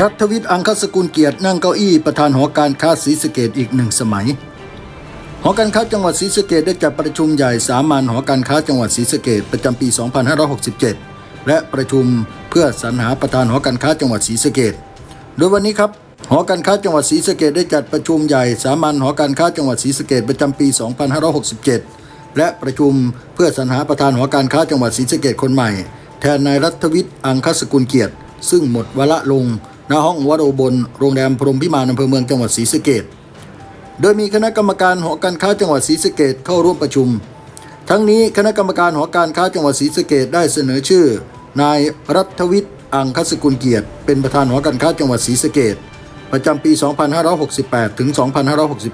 รัฐวิทย์อังคสกุลเกียรตินั่งเก้าอี้ประธานหอการค้าศรีสเกดอีกหนึ่งสมัย หอการค้าจังหวัดศรีสเกดได้จัดประชุมใหญ่สามัญหอการค้าจังหวัดศรีสเกดประจำปี 2567 และประชุมเพื่อสรรหาประธานหอการค้าจังหวัดศรีสเกดโดยวันนี้ครับหอการค้าจังหวัดศรีสเกดได้จัดประชุมใหญ่สามัญหอการค้าจังหวัดศรีสเกดประจำปี 2567 และประชุมเพื่อสรรหาประธานหอการค้าจังหวัดศรีสเกดคนใหม่ แทนนายรัฐวิทย์อังคสกุลเกียรติ ซึ่งหมดวาระลง ณห้องวัดโอบนโรงแรมพรหมพิมานอำเภอเมืองจังหวัดศรีสะเกดโดยมีคณะกรรมการหอการค้าจังหวัดศรีสะเกดเข้าร่วมประชุม ทั้งนี้คณะกรรมการหอการค้าจังหวัดศรีสะเกดได้เสนอชื่อ นายรัฐวิทย์อังคสกุลเกียรติ เป็นประธานหอการค้าจังหวัดศรีสะเกดประจำปี 2568 ถึง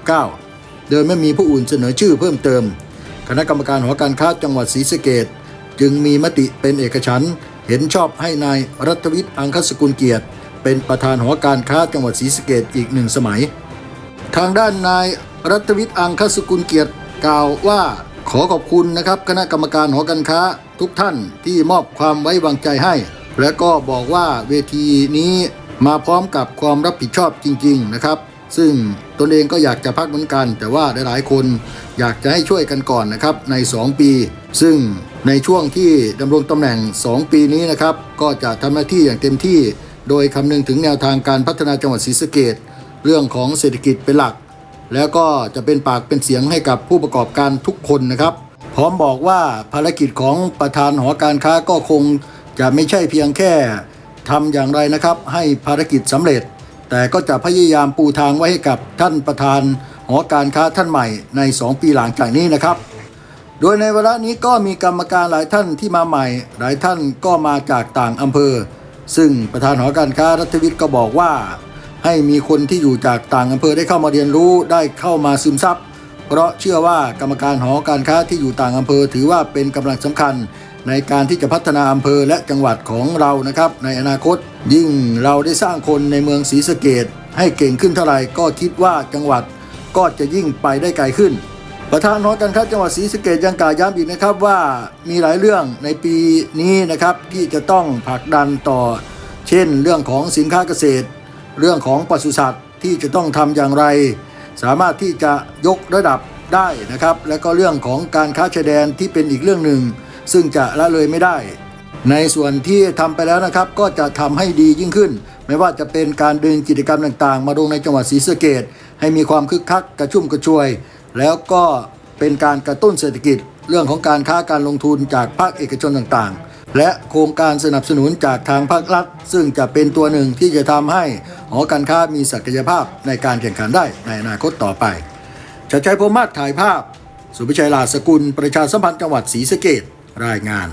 2569 โดยไม่มีผู้อื่นเสนอชื่อเพิ่มเติม คณะกรรมการหอการค้าจังหวัดศรีสะเกดจึงมีมติเป็นเอกฉันท์เห็นชอบให้นายรัฐวิทย์อังคสกุลเกียรติ เป็นประธานหอการค้าจังหวัดศรีสะเกดอีกหนึ่งสมัย ทางด้านนายรัฐวิทย์อังคสกุลเกียรติกล่าวว่าขอขอบคุณนะครับคณะกรรมการหอการค้าทุกท่านที่มอบความไว้วางใจให้ และก็บอกว่าเวทีนี้มาพร้อมกับความรับผิดชอบจริง ๆนะครับ ซึ่งตนเองก็อยากจะพักเหมือนกัน แต่ว่าหลายๆ คนอยากจะให้ช่วยกันก่อนนะครับใน 2 ปี ซึ่งในช่วงที่ดำรงตำแหน่ง 2 ปีนี้นะครับ ก็จะทำหน้าที่อย่างเต็มที่ โดยคำนึงถึงแนวทางการพัฒนาจังหวัดศรีสะเกดเรื่องของเศรษฐกิจเป็นหลัก แล้วก็จะเป็นปากเป็นเสียงให้กับผู้ประกอบการทุกคนนะครับ พร้อมบอกว่าภารกิจของประธานหอการค้าก็คงจะไม่ใช่เพียงแค่ทำอย่างไรนะครับ ให้ภารกิจสำเร็จ แต่ก็จะพยายามปูทางไว้ให้กับท่านประธานหอการค้าท่านใหม่ใน 2 ปีหลังจากนี้นะครับ โดยในเวลานี้ก็มีกรรมการหลายท่านที่มาใหม่ หลายท่านก็มาจากต่างอำเภอ ซึ่งประธานหอการค้ารัฐวิทย์ก็บอกว่า ให้มีคนที่อยู่จากต่างอำเภอได้เข้ามาเรียนรู้ได้เข้ามาซึมซับเพราะเชื่อว่ากรรมการหอการค้าที่อยู่ต่างอำเภอ ถือว่าเป็นกำลังสำคัญในการที่จะพัฒนาอำเภอและจังหวัดของเรานะครับ ในอนาคต ยิ่งเราได้สร้างคนในเมืองศรีสะเกดให้เก่งขึ้นเท่าไหร่ก็คิดว่าจังหวัดก็จะยิ่งไปได้ไกลขึ้น ประธานหอการค้าจังหวัดศรีสะเกดยังกล่าวย้ำอีกนะครับว่ามีหลายเรื่องในปีนี้นะครับที่จะต้องผลักดันต่อ เช่น เรื่องของสินค้าเกษตร เรื่องของปศุสัตว์ที่จะต้องทำอย่างไร สามารถที่จะยกระดับได้นะครับ และก็เรื่องของการค้าชายแดนที่เป็นอีกเรื่องหนึ่ง ซึ่งจะละเลยไม่ได้ ในส่วนที่ทำไปแล้วนะครับก็จะทำให้ดียิ่งขึ้น ไม่ว่าจะเป็นการดึงกิจกรรมต่างๆ มาลงในจังหวัดศรีสะเกดให้มีความคึกคักกระชุ่มกระชวย แล้วก็เป็นการกระตุ้นเศรษฐกิจ เรื่องของการค้าการลงทุนจากภาคเอกชนต่างๆ และโครงการสนับสนุนจากทางภาครัฐ ซึ่งจะเป็นตัวหนึ่งที่จะทำให้หอการค้ามีศักยภาพในการแข่งขันได้ในอนาคตต่อไปชัดชัยพรมมาศถ่ายภาพ สุภิชัยลาสกุล ประชาสัมพันธ์จังหวัดศรีสะเกดรายงาน